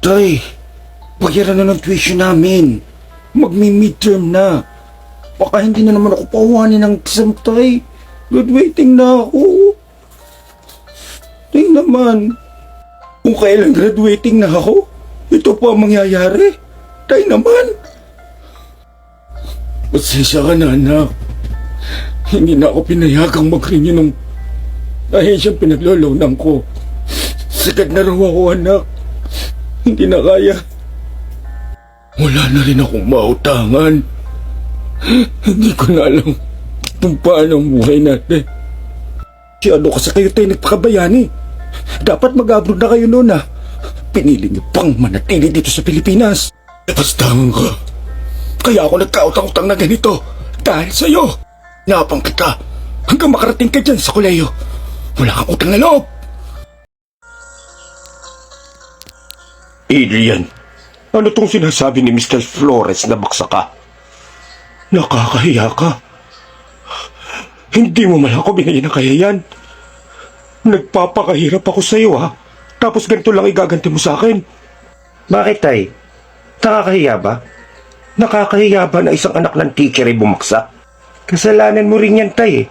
Tay, bayaran na ng tuition namin. Magmi-midterm na. Baka hindi na naman ako pawanin ng exam, tay. Graduating na ako. Tay naman. Kung kailan graduating na ako, ito po ang mangyayari. Tay naman. Pasensya ka na, anak. Hindi na ako pinayagang mag-renew ng dahil siyang pinaglolonan ko. Sagad na raw ako, anak. Hindi na kaya. Wala na rin akong mautangan. Hindi ko na alam kung paano ang buhay natin. Siyado kasi kayo tayo nagpakabayani. Dapat mag-abroad na kayo noon ah. Pinili niyo pang manatili dito sa Pilipinas. Napastangan ka. Kaya ako nagkautang-utang na ganito. Dahil sa'yo. Napang kita. Hanggang makarating ka dyan sa kuleyo. Wala kang utang na loob. Adrian, ano tong sinasabi ni Mr. Flores na baksa ka? Nakakahiya ka. Hindi mo man ako binigyan ng kayayan. Nagpapakahirap ako sa iyo ha. Tapos ganito lang igaganti mo sa akin. Bakit tay? Nakakahiya ba? Nakakahiya ba na isang anak ng teacher ay bumaksak? Kasalanan mo rin yan tay eh.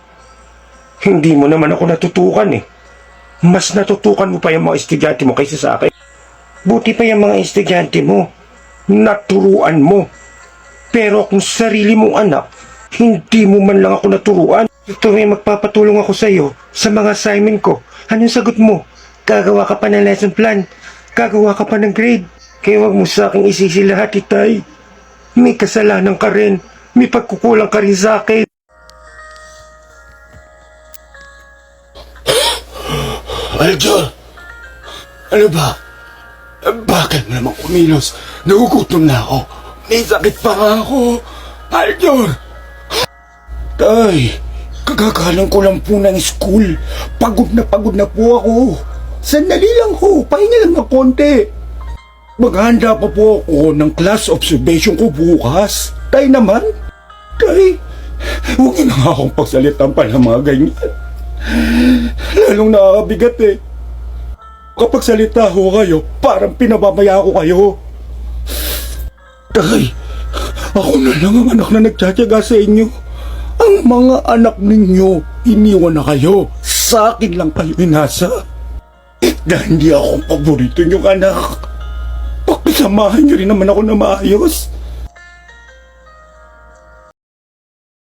Hindi mo naman ako natutukan eh. Mas natutukan mo pa yung mga estudyante mo kaysa sa akin. Buti pa yung mga estudyante mo. Naturuan mo. Pero kung sarili mong anak, hindi mo man lang ako naturuan. Ito may magpapatulong ako sa iyo sa mga assignment ko. Anong sagot mo? Gagawa ka pa ng lesson plan. Gagawa ka pa ng grade. Kaya wag mo sa akin isisi lahat, itay. May kasalanan ka rin. May pagkukulang ka rin sa akin. Aljor! Ano ba? Bakit mo naman kumilos? Nagugutom na ako. May sakit pa nga ako. Aljor! Tay, kagagalang ko lang po ng school. Pagod na pagod na po ako. Sandali lang ho, pahinga lang ng konti. Maghanda pa po ako ng class observation ko bukas. Tay naman? Tay, huwag niyo na akong pagsalitan pa ng mga ganyan. Lalong nakakabigat eh. Kapag salita ho kayo, parang pinababaya ko kayo. Tay, ako na lang ang anak na nagtsatsaga sa inyo. Ang mga anak ninyo, iniwan na kayo. Sa akin lang kayo inasa. Dahil hindi ako paborito niyong anak. Pakisamahan niyo rin naman ako na maayos.